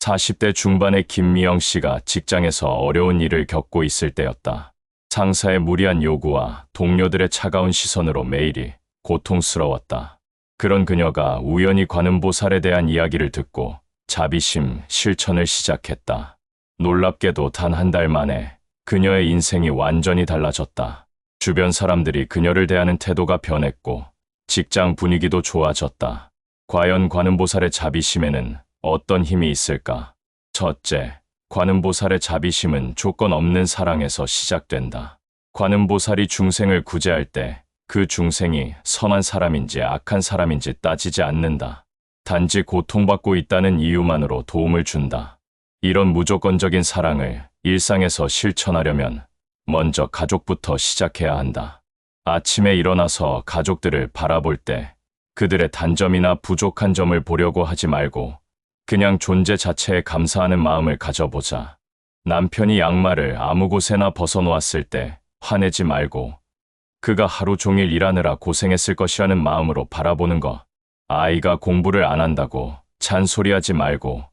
40대 중반의 김미영 씨가 직장에서 어려운 일을 겪고 있을 때였다. 상사의 무리한 요구와 동료들의 차가운 시선으로 매일이 고통스러웠다. 그런 그녀가 우연히 관음보살에 대한 이야기를 듣고 자비심 실천을 시작했다. 놀랍게도 단 한 달 만에 그녀의 인생이 완전히 달라졌다. 주변 사람들이 그녀를 대하는 태도가 변했고 직장 분위기도 좋아졌다. 과연 관음보살의 자비심에는 어떤 힘이 있을까? 첫째, 관음보살의 자비심은 조건 없는 사랑에서 시작된다. 관음보살이 중생을 구제할 때 그 중생이 선한 사람인지 악한 사람인지 따지지 않는다. 단지 고통받고 있다는 이유만으로 도움을 준다. 이런 무조건적인 사랑을 일상에서 실천하려면 먼저 가족부터 시작해야 한다. 아침에 일어나서 가족들을 바라볼 때 그들의 단점이나 부족한 점을 보려고 하지 말고 그냥 존재 자체에 감사하는 마음을 가져보자. 남편이 양말을 아무 곳에나 벗어놓았을 때 화내지 말고 그가 하루 종일 일하느라 고생했을 것이라는 마음으로 바라보는 것. 아이가 공부를 안 한다고 잔소리하지 말고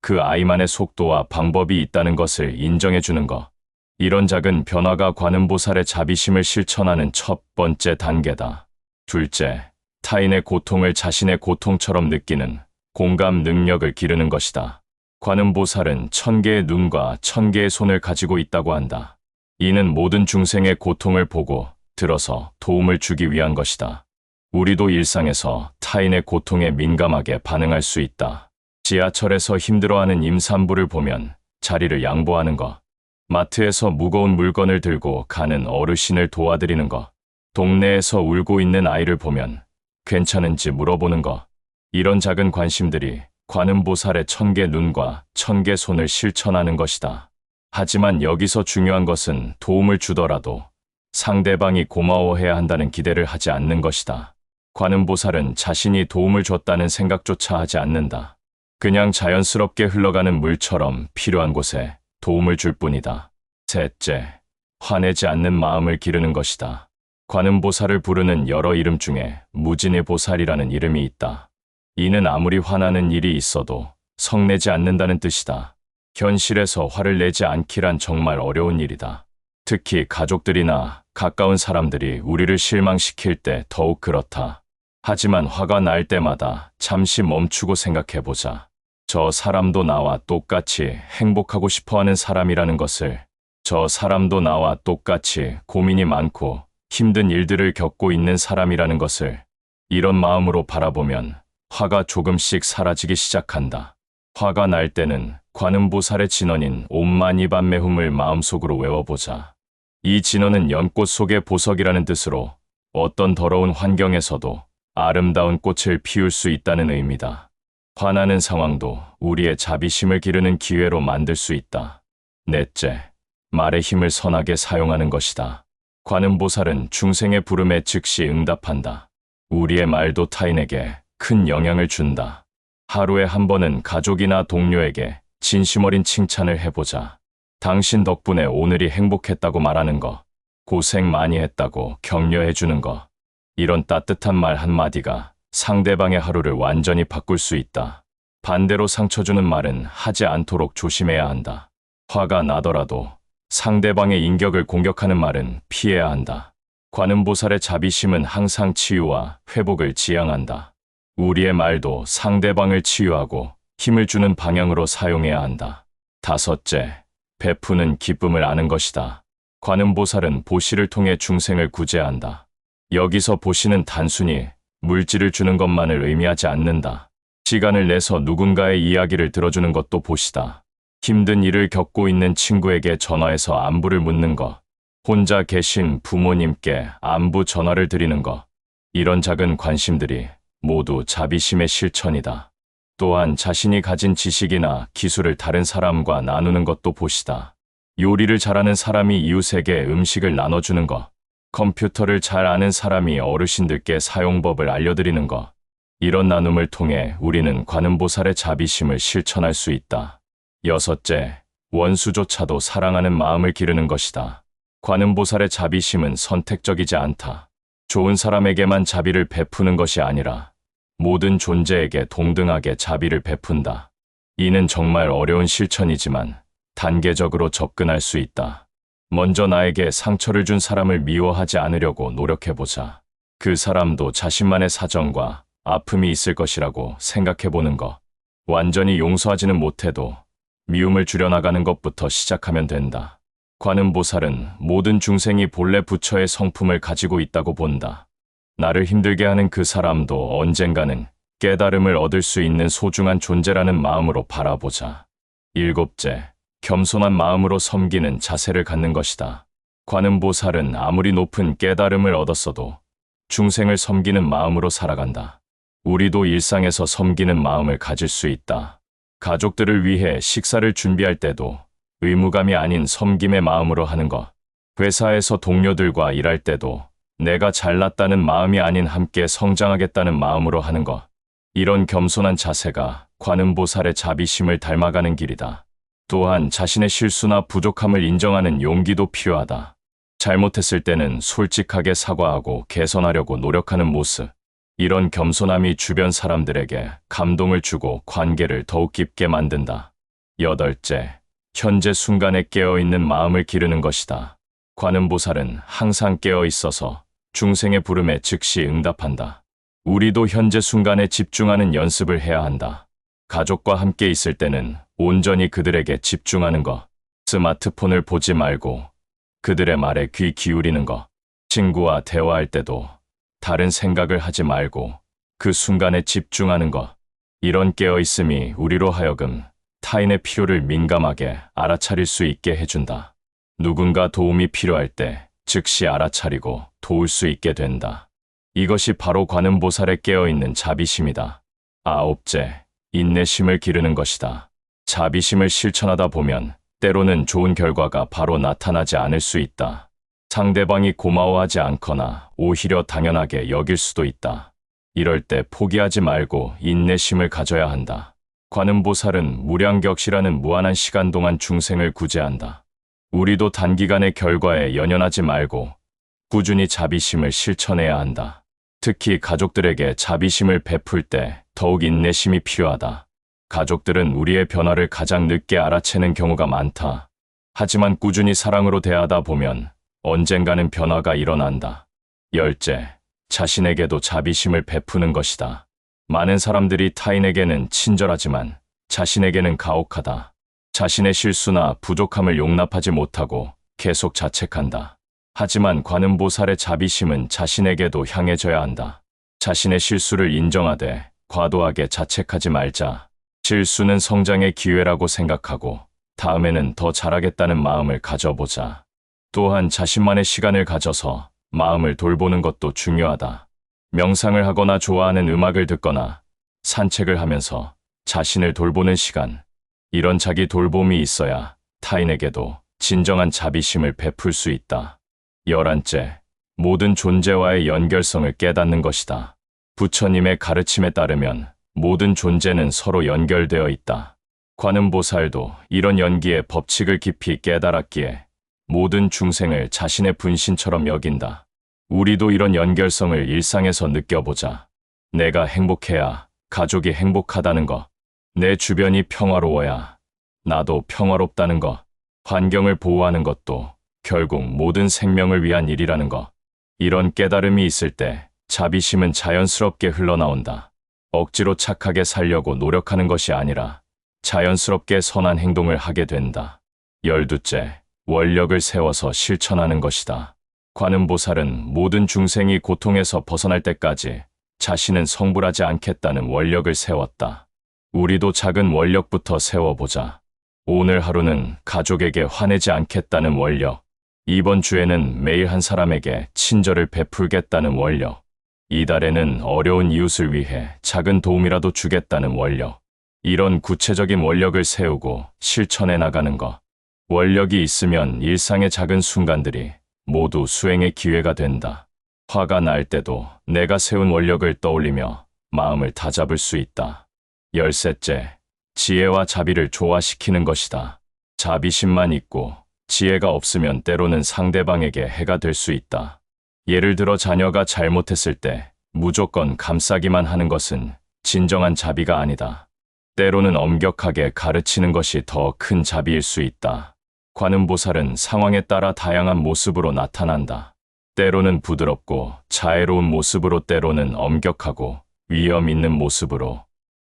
그 아이만의 속도와 방법이 있다는 것을 인정해 주는 것. 이런 작은 변화가 관음보살의 자비심을 실천하는 첫 번째 단계다. 둘째, 타인의 고통을 자신의 고통처럼 느끼는 공감 능력을 기르는 것이다. 관음보살은 천 개의 눈과 천 개의 손을 가지고 있다고 한다. 이는 모든 중생의 고통을 보고 들어서 도움을 주기 위한 것이다. 우리도 일상에서 타인의 고통에 민감하게 반응할 수 있다. 지하철에서 힘들어하는 임산부를 보면 자리를 양보하는 것. 마트에서 무거운 물건을 들고 가는 어르신을 도와드리는 것. 동네에서 울고 있는 아이를 보면 괜찮은지 물어보는 것. 이런 작은 관심들이 관음보살의 천개 눈과 천개 손을 실천하는 것이다. 하지만 여기서 중요한 것은 도움을 주더라도 상대방이 고마워해야 한다는 기대를 하지 않는 것이다. 관음보살은 자신이 도움을 줬다는 생각조차 하지 않는다. 그냥 자연스럽게 흘러가는 물처럼 필요한 곳에 도움을 줄 뿐이다. 셋째, 화내지 않는 마음을 기르는 것이다. 관음보살을 부르는 여러 이름 중에 무진의 보살이라는 이름이 있다. 이는 아무리 화나는 일이 있어도 성내지 않는다는 뜻이다. 현실에서 화를 내지 않기란 정말 어려운 일이다. 특히 가족들이나 가까운 사람들이 우리를 실망시킬 때 더욱 그렇다. 하지만 화가 날 때마다 잠시 멈추고 생각해보자. 저 사람도 나와 똑같이 행복하고 싶어 하는 사람이라는 것을, 저 사람도 나와 똑같이 고민이 많고 힘든 일들을 겪고 있는 사람이라는 것을, 이런 마음으로 바라보면 화가 조금씩 사라지기 시작한다. 화가 날 때는 관음보살의 진언인 옴마니반매훔을 마음속으로 외워보자. 이 진언은 연꽃 속의 보석이라는 뜻으로 어떤 더러운 환경에서도 아름다운 꽃을 피울 수 있다는 의미다. 화나는 상황도 우리의 자비심을 기르는 기회로 만들 수 있다. 넷째, 말의 힘을 선하게 사용하는 것이다. 관음보살은 중생의 부름에 즉시 응답한다. 우리의 말도 타인에게 큰 영향을 준다. 하루에 한 번은 가족이나 동료에게 진심 어린 칭찬을 해보자. 당신 덕분에 오늘이 행복했다고 말하는 거, 고생 많이 했다고 격려해 주는 거, 이런 따뜻한 말 한마디가 상대방의 하루를 완전히 바꿀 수 있다. 반대로 상처 주는 말은 하지 않도록 조심해야 한다. 화가 나더라도 상대방의 인격을 공격하는 말은 피해야 한다. 관음보살의 자비심은 항상 치유와 회복을 지향한다. 우리의 말도 상대방을 치유하고 힘을 주는 방향으로 사용해야 한다. 다섯째, 베푸는 기쁨을 아는 것이다. 관음보살은 보시를 통해 중생을 구제한다. 여기서 보시는 단순히 물질을 주는 것만을 의미하지 않는다. 시간을 내서 누군가의 이야기를 들어주는 것도 보시다. 힘든 일을 겪고 있는 친구에게 전화해서 안부를 묻는 것. 혼자 계신 부모님께 안부 전화를 드리는 것. 이런 작은 관심들이 모두 자비심의 실천이다. 또한 자신이 가진 지식이나 기술을 다른 사람과 나누는 것도 보시다. 요리를 잘하는 사람이 이웃에게 음식을 나눠주는 것. 컴퓨터를 잘 아는 사람이 어르신들께 사용법을 알려드리는 것. 이런 나눔을 통해 우리는 관음보살의 자비심을 실천할 수 있다. 여섯째, 원수조차도 사랑하는 마음을 기르는 것이다. 관음보살의 자비심은 선택적이지 않다. 좋은 사람에게만 자비를 베푸는 것이 아니라 모든 존재에게 동등하게 자비를 베푼다. 이는 정말 어려운 실천이지만 단계적으로 접근할 수 있다. 먼저 나에게 상처를 준 사람을 미워하지 않으려고 노력해보자. 그 사람도 자신만의 사정과 아픔이 있을 것이라고 생각해보는 것. 완전히 용서하지는 못해도 미움을 줄여나가는 것부터 시작하면 된다. 관음보살은 모든 중생이 본래 부처의 성품을 가지고 있다고 본다. 나를 힘들게 하는 그 사람도 언젠가는 깨달음을 얻을 수 있는 소중한 존재라는 마음으로 바라보자. 일곱째, 겸손한 마음으로 섬기는 자세를 갖는 것이다. 관음보살은 아무리 높은 깨달음을 얻었어도 중생을 섬기는 마음으로 살아간다. 우리도 일상에서 섬기는 마음을 가질 수 있다. 가족들을 위해 식사를 준비할 때도 의무감이 아닌 섬김의 마음으로 하는 것. 회사에서 동료들과 일할 때도 내가 잘났다는 마음이 아닌 함께 성장하겠다는 마음으로 하는 것. 이런 겸손한 자세가 관음보살의 자비심을 닮아가는 길이다. 또한 자신의 실수나 부족함을 인정하는 용기도 필요하다. 잘못했을 때는 솔직하게 사과하고 개선하려고 노력하는 모습. 이런 겸손함이 주변 사람들에게 감동을 주고 관계를 더욱 깊게 만든다. 여덟째, 현재 순간에 깨어있는 마음을 기르는 것이다. 관음보살은 항상 깨어 있어서 중생의 부름에 즉시 응답한다. 우리도 현재 순간에 집중하는 연습을 해야 한다. 가족과 함께 있을 때는 온전히 그들에게 집중하는 것. 스마트폰을 보지 말고 그들의 말에 귀 기울이는 것. 친구와 대화할 때도 다른 생각을 하지 말고 그 순간에 집중하는 것. 이런 깨어있음이 우리로 하여금 타인의 필요를 민감하게 알아차릴 수 있게 해준다. 누군가 도움이 필요할 때 즉시 알아차리고 도울 수 있게 된다. 이것이 바로 관음보살에 깨어있는 자비심이다. 아홉째, 인내심을 기르는 것이다. 자비심을 실천하다 보면 때로는 좋은 결과가 바로 나타나지 않을 수 있다. 상대방이 고마워하지 않거나 오히려 당연하게 여길 수도 있다. 이럴 때 포기하지 말고 인내심을 가져야 한다. 관음보살은 무량격시라는 무한한 시간 동안 중생을 구제한다. 우리도 단기간의 결과에 연연하지 말고 꾸준히 자비심을 실천해야 한다. 특히 가족들에게 자비심을 베풀 때 더욱 인내심이 필요하다. 가족들은 우리의 변화를 가장 늦게 알아채는 경우가 많다. 하지만 꾸준히 사랑으로 대하다 보면 언젠가는 변화가 일어난다. 열째, 자신에게도 자비심을 베푸는 것이다. 많은 사람들이 타인에게는 친절하지만 자신에게는 가혹하다. 자신의 실수나 부족함을 용납하지 못하고 계속 자책한다. 하지만 관음보살의 자비심은 자신에게도 향해져야 한다. 자신의 실수를 인정하되 과도하게 자책하지 말자. 실수는 성장의 기회라고 생각하고 다음에는 더 잘하겠다는 마음을 가져보자. 또한 자신만의 시간을 가져서 마음을 돌보는 것도 중요하다. 명상을 하거나 좋아하는 음악을 듣거나 산책을 하면서 자신을 돌보는 시간. 이런 자기 돌봄이 있어야 타인에게도 진정한 자비심을 베풀 수 있다. 열한째, 모든 존재와의 연결성을 깨닫는 것이다. 부처님의 가르침에 따르면 모든 존재는 서로 연결되어 있다. 관음보살도 이런 연기의 법칙을 깊이 깨달았기에 모든 중생을 자신의 분신처럼 여긴다. 우리도 이런 연결성을 일상에서 느껴보자. 내가 행복해야 가족이 행복하다는 것. 내 주변이 평화로워야 나도 평화롭다는 것. 환경을 보호하는 것도 결국 모든 생명을 위한 일이라는 것. 이런 깨달음이 있을 때 자비심은 자연스럽게 흘러나온다. 억지로 착하게 살려고 노력하는 것이 아니라 자연스럽게 선한 행동을 하게 된다. 열두째, 원력을 세워서 실천하는 것이다. 관음보살은 모든 중생이 고통에서 벗어날 때까지 자신은 성불하지 않겠다는 원력을 세웠다. 우리도 작은 원력부터 세워보자. 오늘 하루는 가족에게 화내지 않겠다는 원력. 이번 주에는 매일 한 사람에게 친절을 베풀겠다는 원력. 이달에는 어려운 이웃을 위해 작은 도움이라도 주겠다는 원력. 이런 구체적인 원력을 세우고 실천해 나가는 것. 원력이 있으면 일상의 작은 순간들이 모두 수행의 기회가 된다. 화가 날 때도 내가 세운 원력을 떠올리며 마음을 다잡을 수 있다. 열셋째, 지혜와 자비를 조화시키는 것이다. 자비심만 있고 지혜가 없으면 때로는 상대방에게 해가 될 수 있다. 예를 들어 자녀가 잘못했을 때 무조건 감싸기만 하는 것은 진정한 자비가 아니다. 때로는 엄격하게 가르치는 것이 더 큰 자비일 수 있다. 관음보살은 상황에 따라 다양한 모습으로 나타난다. 때로는 부드럽고 자애로운 모습으로 때로는 엄격하고 위험 있는 모습으로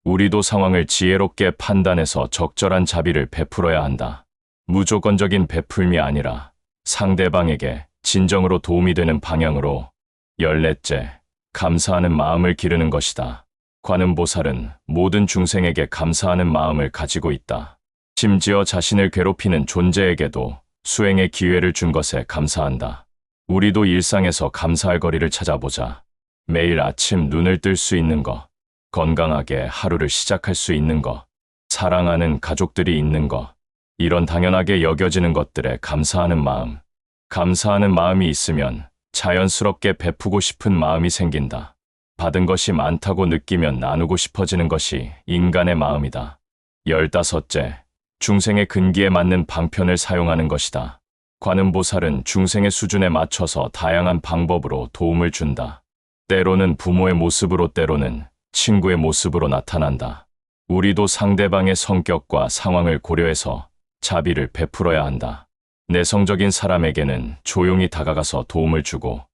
우리도 상황을 지혜롭게 판단해서 적절한 자비를 베풀어야 한다. 무조건적인 베풀미 아니라 상대방에게 진정으로 도움이 되는 방향으로 열넷째, 감사하는 마음을 기르는 것이다. 관음보살은 모든 중생에게 감사하는 마음을 가지고 있다. 심지어 자신을 괴롭히는 존재에게도 수행의 기회를 준 것에 감사한다. 우리도 일상에서 감사할 거리를 찾아보자. 매일 아침 눈을 뜰 수 있는 것, 건강하게 하루를 시작할 수 있는 것, 사랑하는 가족들이 있는 것, 이런 당연하게 여겨지는 것들에 감사하는 마음. 감사하는 마음이 있으면 자연스럽게 베푸고 싶은 마음이 생긴다. 받은 것이 많다고 느끼면 나누고 싶어지는 것이 인간의 마음이다. 열다섯째, 중생의 근기에 맞는 방편을 사용하는 것이다. 관음보살은 중생의 수준에 맞춰서 다양한 방법으로 도움을 준다. 때로는 부모의 모습으로 때로는 친구의 모습으로 나타난다. 우리도 상대방의 성격과 상황을 고려해서 자비를 베풀어야 한다. 내성적인 사람에게는 조용히 다가가서 도움을 주고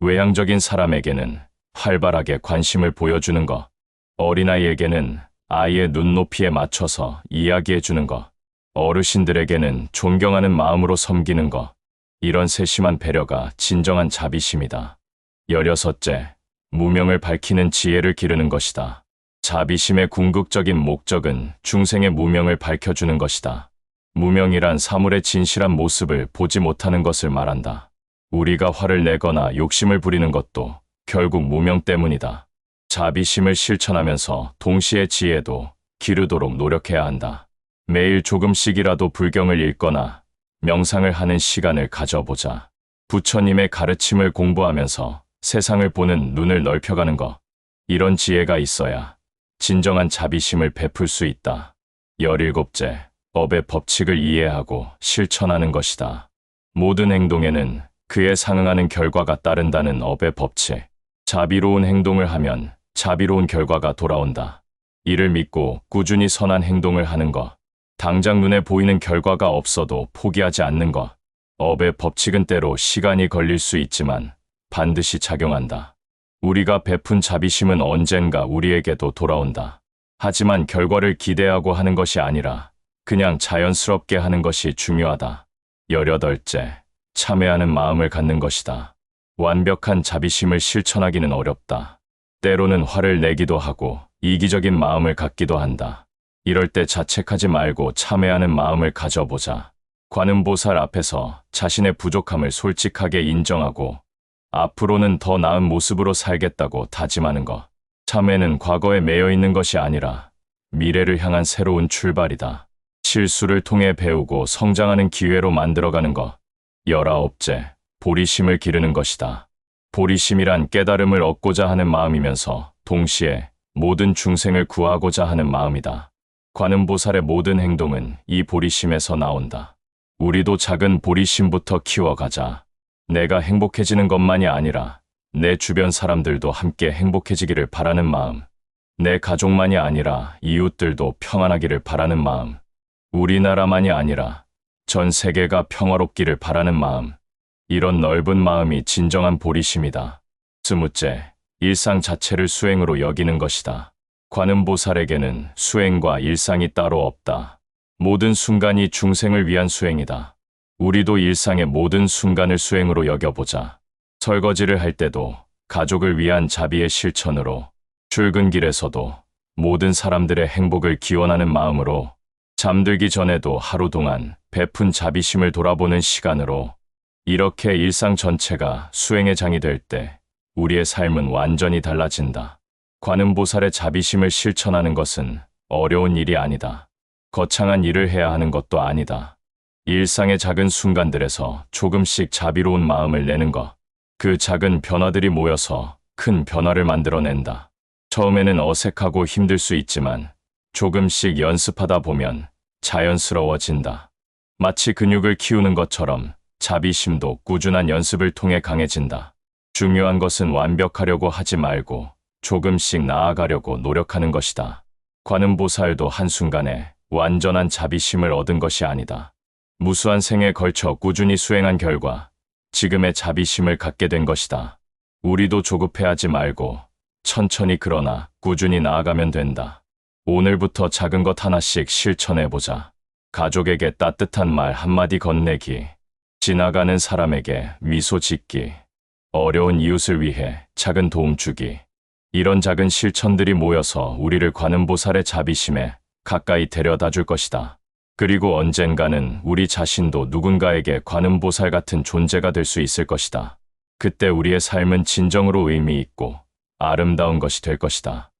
외향적인 사람에게는 활발하게 관심을 보여주는 것, 어린아이에게는 아이의 눈높이에 맞춰서 이야기해 주는 것, 어르신들에게는 존경하는 마음으로 섬기는 것, 이런 세심한 배려가 진정한 자비심이다. 열여섯째, 무명을 밝히는 지혜를 기르는 것이다. 자비심의 궁극적인 목적은 중생의 무명을 밝혀주는 것이다. 무명이란 사물의 진실한 모습을 보지 못하는 것을 말한다. 우리가 화를 내거나 욕심을 부리는 것도 결국 무명 때문이다. 자비심을 실천하면서 동시에 지혜도 기르도록 노력해야 한다. 매일 조금씩이라도 불경을 읽거나 명상을 하는 시간을 가져보자. 부처님의 가르침을 공부하면서 세상을 보는 눈을 넓혀가는 것. 이런 지혜가 있어야 진정한 자비심을 베풀 수 있다. 열일곱째, 법의 법칙을 이해하고 실천하는 것이다. 모든 행동에는 그에 상응하는 결과가 따른다는 업의 법칙. 자비로운 행동을 하면 자비로운 결과가 돌아온다. 이를 믿고 꾸준히 선한 행동을 하는 것. 당장 눈에 보이는 결과가 없어도 포기하지 않는 것. 업의 법칙은 때로 시간이 걸릴 수 있지만 반드시 작용한다. 우리가 베푼 자비심은 언젠가 우리에게도 돌아온다. 하지만 결과를 기대하고 하는 것이 아니라 그냥 자연스럽게 하는 것이 중요하다. 열여덟째, 참회하는 마음을 갖는 것이다. 완벽한 자비심을 실천하기는 어렵다. 때로는 화를 내기도 하고 이기적인 마음을 갖기도 한다. 이럴 때 자책하지 말고 참회하는 마음을 가져보자. 관음보살 앞에서 자신의 부족함을 솔직하게 인정하고 앞으로는 더 나은 모습으로 살겠다고 다짐하는 것. 참회는 과거에 매여 있는 것이 아니라 미래를 향한 새로운 출발이다. 실수를 통해 배우고 성장하는 기회로 만들어가는 것. 열아홉째, 보리심을 기르는 것이다. 보리심이란 깨달음을 얻고자 하는 마음이면서 동시에 모든 중생을 구하고자 하는 마음이다. 관음보살의 모든 행동은 이 보리심에서 나온다. 우리도 작은 보리심부터 키워가자. 내가 행복해지는 것만이 아니라 내 주변 사람들도 함께 행복해지기를 바라는 마음. 내 가족만이 아니라 이웃들도 평안하기를 바라는 마음. 우리나라만이 아니라 전 세계가 평화롭기를 바라는 마음. 이런 넓은 마음이 진정한 보리심이다. 스무째, 일상 자체를 수행으로 여기는 것이다. 관음보살에게는 수행과 일상이 따로 없다. 모든 순간이 중생을 위한 수행이다. 우리도 일상의 모든 순간을 수행으로 여겨보자. 설거지를 할 때도 가족을 위한 자비의 실천으로, 출근길에서도 모든 사람들의 행복을 기원하는 마음으로, 잠들기 전에도 하루 동안 베푼 자비심을 돌아보는 시간으로, 이렇게 일상 전체가 수행의 장이 될 때 우리의 삶은 완전히 달라진다. 관음보살의 자비심을 실천하는 것은 어려운 일이 아니다. 거창한 일을 해야 하는 것도 아니다. 일상의 작은 순간들에서 조금씩 자비로운 마음을 내는 것. 그 작은 변화들이 모여서 큰 변화를 만들어낸다. 처음에는 어색하고 힘들 수 있지만 조금씩 연습하다 보면 자연스러워진다. 마치 근육을 키우는 것처럼 자비심도 꾸준한 연습을 통해 강해진다. 중요한 것은 완벽하려고 하지 말고 조금씩 나아가려고 노력하는 것이다. 관음보살도 한순간에 완전한 자비심을 얻은 것이 아니다. 무수한 생에 걸쳐 꾸준히 수행한 결과 지금의 자비심을 갖게 된 것이다. 우리도 조급해하지 말고 천천히 그러나 꾸준히 나아가면 된다. 오늘부터 작은 것 하나씩 실천해보자. 가족에게 따뜻한 말 한마디 건네기. 지나가는 사람에게 미소 짓기. 어려운 이웃을 위해 작은 도움 주기. 이런 작은 실천들이 모여서 우리를 관음보살의 자비심에 가까이 데려다 줄 것이다. 그리고 언젠가는 우리 자신도 누군가에게 관음보살 같은 존재가 될 수 있을 것이다. 그때 우리의 삶은 진정으로 의미 있고 아름다운 것이 될 것이다.